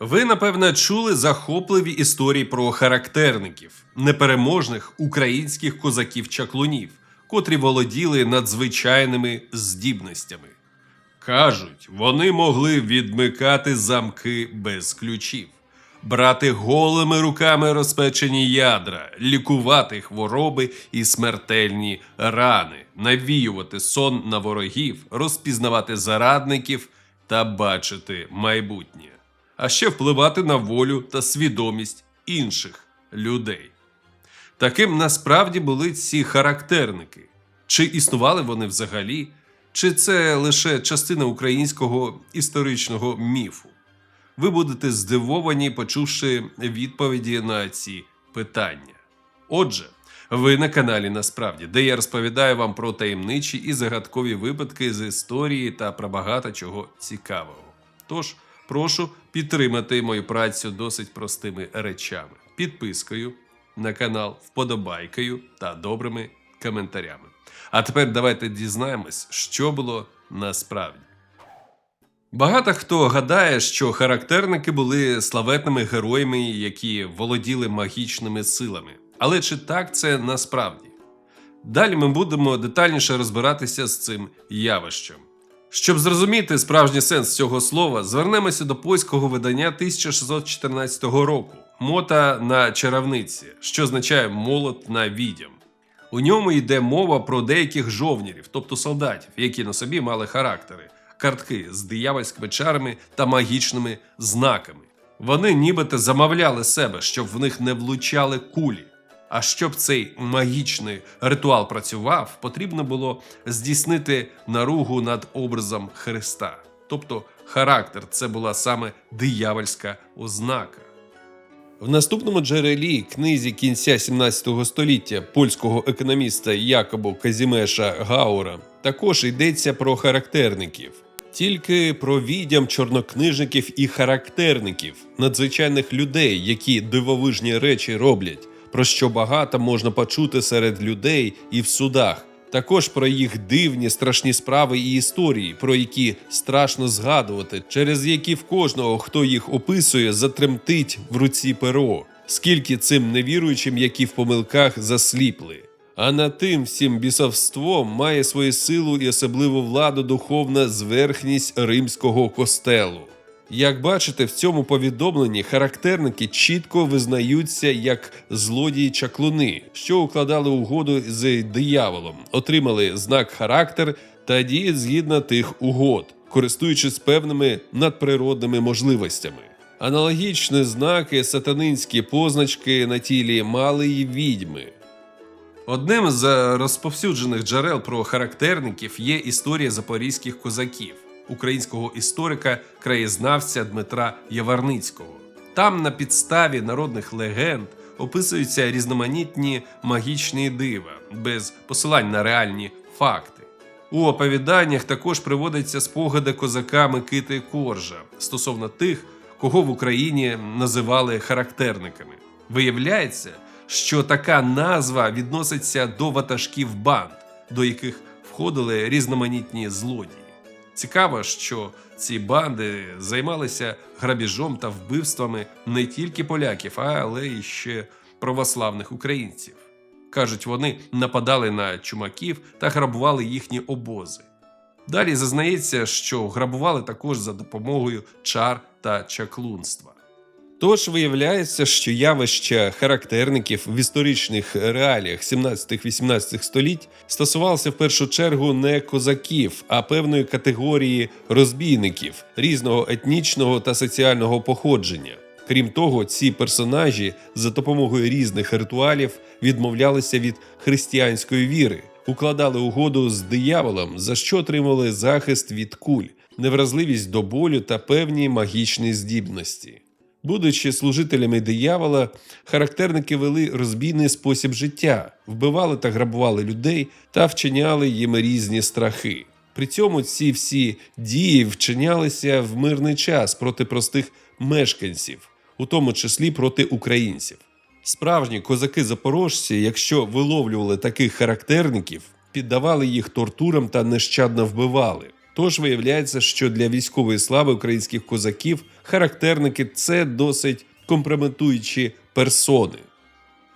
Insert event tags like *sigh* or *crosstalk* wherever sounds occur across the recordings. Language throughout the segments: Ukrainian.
Ви, напевне, чули захопливі історії про характерників, непереможних українських козаків-чаклунів, котрі володіли надзвичайними здібностями. Кажуть, вони могли відмикати замки без ключів, брати голими руками розпечені ядра, лікувати хвороби і смертельні рани, навіювати сон на ворогів, розпізнавати зарадників та бачити майбутнє, а ще впливати на волю та свідомість інших людей. Таким насправді були ці характерники. Чи існували вони взагалі, чи це лише частина українського історичного міфу? Ви будете здивовані, почувши відповіді на ці питання. Отже, ви на каналі Насправді, де я розповідаю вам про таємничі і загадкові випадки з історії та про багато чого цікавого. Тож, прошу підтримати мою працю досить простими речами: підпискою на канал, вподобайкою та добрими коментарями. А тепер давайте дізнаємось, що було насправді. Багато хто гадає, що характерники були славетними героями, які володіли магічними силами. Але чи так це насправді? Далі ми будемо детальніше розбиратися з цим явищем. Щоб зрозуміти справжній сенс цього слова, звернемося до польського видання 1614 року Мота на чаровниці, що означає молот на відьям. У ньому йде мова про деяких жовнірів, тобто солдатів, які на собі мали характери, картки з диявольськими чарами та магічними знаками. Вони нібито замовляли себе, щоб в них не влучали кулі. А щоб цей магічний ритуал працював, потрібно було здійснити наругу над образом Христа. Тобто характер це була саме диявольська ознака. В наступному джерелі книзі кінця 17 століття польського економіста Якобу Казімеша Гаура також йдеться про характерників. Тільки про відьям чорнокнижників і характерників, надзвичайних людей, які дивовижні речі роблять, про що багато можна почути серед людей і в судах. Також про їх дивні страшні справи і історії, про які страшно згадувати, через які в кожного, хто їх описує, затремтить в руці перо, скільки цим невіруючим, які в помилках засліпли. А над тим всім бісовством має свою силу і особливу владу духовна зверхність римського костелу. Як бачите, в цьому повідомленні характерники чітко визнаються як злодії-чаклуни, що укладали угоду з дияволом, отримали знак характер та діють згідно тих угод, користуючись певними надприродними можливостями. Аналогічні знаки, сатанинські позначки на тілі мали й відьми. Одним з розповсюджених джерел про характерників є історія запорізьких козаків українського історика, краєзнавця Дмитра Яварницького. Там на підставі народних легенд описуються різноманітні магічні дива без посилань на реальні факти. У оповіданнях також приводяться спогади козака Микити Коржа стосовно тих, кого в Україні називали характерниками. Виявляється, що така назва відноситься до ватажків банд, до яких входили різноманітні злодії. Цікаво, що ці банди займалися грабіжом та вбивствами не тільки поляків, але й ще православних українців. Кажуть, вони нападали на чумаків та грабували їхні обози. Далі зазнається, що грабували також за допомогою чар та чаклунства. Тож виявляється, що явища характерників в історичних реаліях 17-18 століть стосувалося в першу чергу не козаків, а певної категорії розбійників різного етнічного та соціального походження. Крім того, ці персонажі за допомогою різних ритуалів відмовлялися від християнської віри, укладали угоду з дияволом, за що отримали захист від куль, невразливість до болю та певні магічні здібності. Будучи служителями диявола, характерники вели розбійний спосіб життя, вбивали та грабували людей та вчиняли їм різні страхи. При цьому ці всі дії вчинялися в мирний час проти простих мешканців, у тому числі проти українців. Справжні козаки-запорожці, якщо виловлювали таких характерників, піддавали їх тортурам та нещадно вбивали. Тож виявляється, що для військової слави українських козаків характерники це досить компрометуючі персони.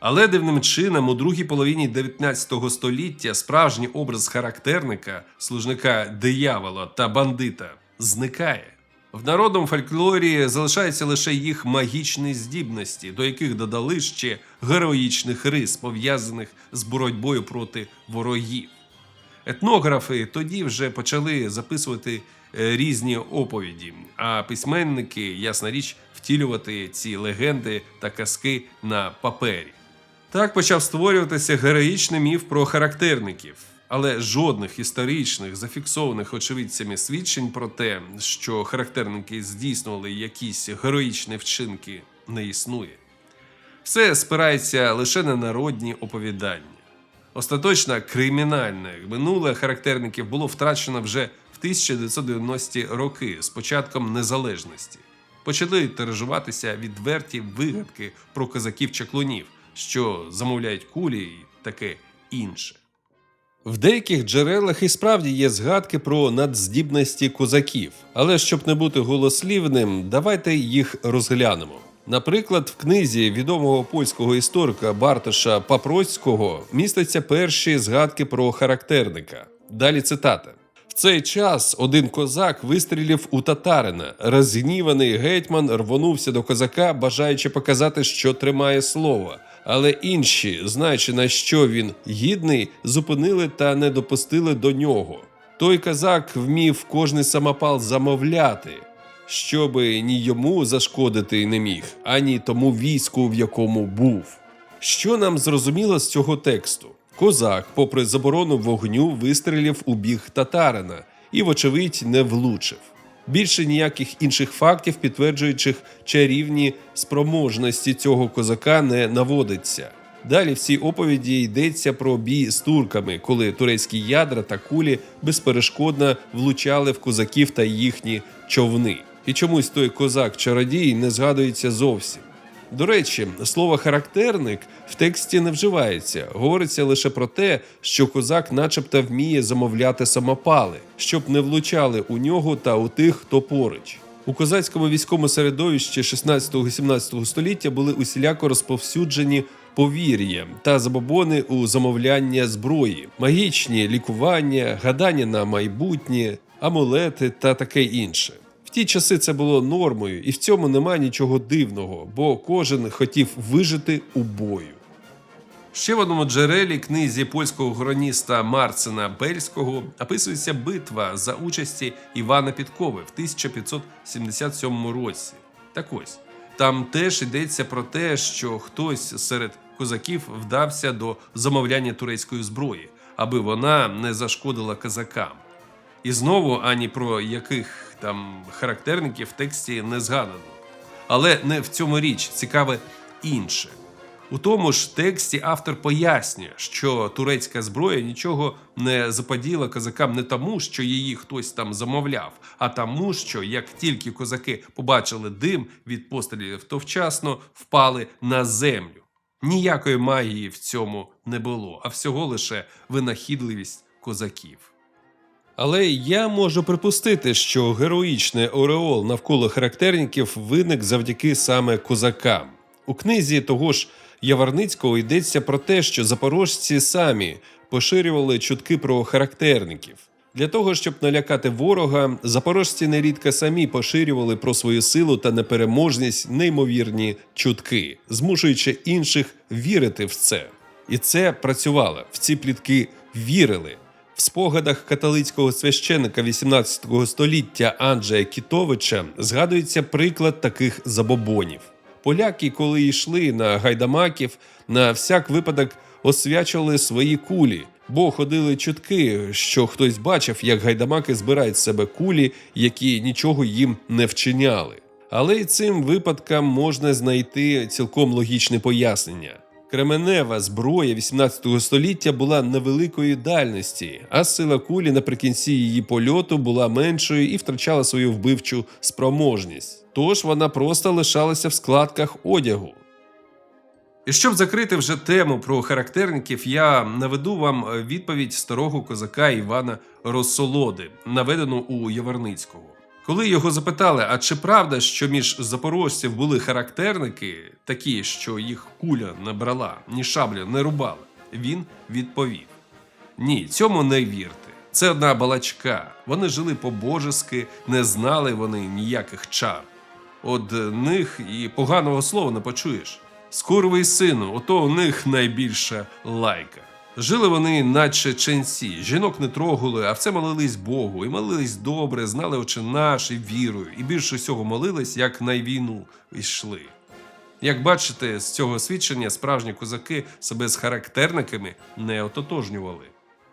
Але дивним чином у другій половині 19 століття справжній образ характерника, служника диявола та бандита зникає. В народному фольклорі залишаються лише їх магічні здібності, до яких додали ще героїчних рис, пов'язаних з боротьбою проти ворогів. Етнографи тоді вже почали записувати е, різні оповіді, а письменники, ясна річ, втілювати ці легенди та казки на папері. Так почав створюватися героїчний міф про характерників, але жодних історичних зафіксованих очевидцями свідчень про те, що характерники здійснювали якісь героїчні вчинки, не існує. Все спирається лише на народні оповідання. Остаточно кримінальне минуле характерників було втрачено вже в 1990-ті роки з початком незалежності. Почали тиражуватися відверті вигадки про козаків-чаклунів, що замовляють кулі і таке інше. В деяких джерелах і справді є згадки про надздібності козаків, але щоб не бути голослівним, давайте їх розглянемо. Наприклад, в книзі відомого польського історика Бартоша Папроцького містяться перші згадки про характерника. Далі цитата. В цей час один козак вистрілів у татарина. Розгніваний гетьман рвонувся до козака, бажаючи показати, що тримає слово. Але інші, знаючи на що він гідний, зупинили та не допустили до нього. Той козак вмів кожний самопал замовляти, щоби ні йому зашкодити не міг, ані тому війську, в якому був. Що нам зрозуміло з цього тексту? Козак, попри заборону вогню, вистрілів у біг татарина і, вочевидь, не влучив. Більше ніяких інших фактів, підтверджуючих чарівні спроможності цього козака, не наводиться. Далі в цій оповіді йдеться про бій з турками, коли турецькі ядра та кулі безперешкодно влучали в козаків та їхні човни. І чомусь той козак-чародій не згадується зовсім. До речі, слово характерник в тексті не вживається. Говориться лише про те, що козак, начебто, вміє замовляти самопали, щоб не влучали у нього та у тих, хто поруч. У козацькому військовому середовищі 16-17 століття були усіляко розповсюджені повір'я та забобони у замовляння зброї, магічні лікування, гадання на майбутнє, амулети та таке інше. Ті часи це було нормою, і в цьому немає нічого дивного, бо кожен хотів вижити у бою. Ще в одному джерелі книзі польського хроніста Марцина Бельського описується битва за участі Івана Підкови в 1577 році. Так ось там теж йдеться про те, що хтось серед козаків вдався до замовляння турецької зброї, аби вона не зашкодила козакам. І знову ані про яких там характерників в тексті не згадано. Але не в цьому річ цікаве інше. У тому ж тексті автор пояснює, що турецька зброя нічого не заподіла козакам не тому, що її хтось там замовляв, а тому, що як тільки козаки побачили дим від пострілів, то вчасно впали на землю. Ніякої магії в цьому не було, а всього лише винахідливість козаків. Але я можу припустити, що героїчний ореол навколо характерників виник завдяки саме козакам. У книзі того ж Яворницького йдеться про те, що запорожці самі поширювали чутки про характерників. Для того, щоб налякати ворога, запорожці нерідко самі поширювали про свою силу та непереможність неймовірні чутки, змушуючи інших вірити в це. І це працювало. В ці плітки вірили. В спогадах католицького священика 18 століття Анджея Кітовича згадується приклад таких забобонів. Поляки, коли йшли на гайдамаків, на всяк випадок освячували свої кулі, бо ходили чутки, що хтось бачив, як гайдамаки збирають з себе кулі, які нічого їм не вчиняли. Але й цим випадкам можна знайти цілком логічне пояснення. Кременева зброя 18 століття була невеликої дальності, а сила кулі наприкінці її польоту була меншою і втрачала свою вбивчу спроможність. Тож вона просто лишалася в складках одягу. І щоб закрити вже тему про характерників, я наведу вам е, відповідь старого козака Івана Росолоди, наведену у Яворницького. Коли його запитали, а чи правда, що між запорожців були характерники, такі, що їх куля не брала, ні шабля не рубала, він відповів: Ні, цьому не вірте. Це одна балачка. Вони жили по-божески, не знали вони ніяких чар. Е, них і поганого слова не почуєш. Скурвий сину, ото у них найбільша лайка. Жили вони, наче ченці, жінок не трогали, а все молились Богу, і молились добре, знали очі наш і вірою, і більше всього молились, як на війну йшли. Як бачите, з цього свідчення справжні козаки себе з характерниками не ототожнювали.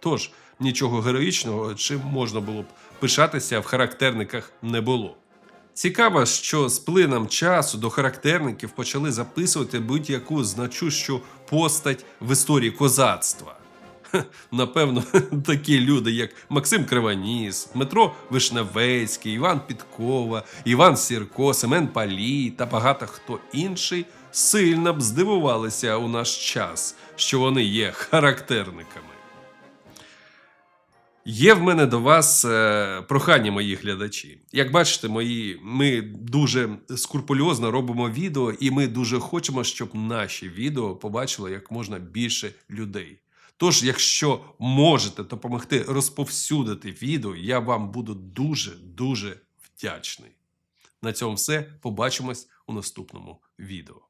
Тож нічого героїчного, чим можна було б пишатися в характерниках не було. Цікаво, що з плином часу до характерників почали записувати будь-яку значущу постать в історії козацтва. Напевно, *laughs* такі люди, як Максим Криваніс, Дмитро Вишневецький, Іван Підкова, Іван Сірко, Семен Палій та багато хто інший сильно б здивувалися у наш час, що вони є характерниками. Є в мене до вас е, прохання, мої глядачі. Як бачите, мої, ми дуже скрупульозно робимо відео, і ми дуже хочемо, щоб наші відео побачило як можна більше людей. Тож, якщо можете допомогти розповсюдити відео, я вам буду дуже дуже вдячний. На цьому все. Побачимось у наступному відео.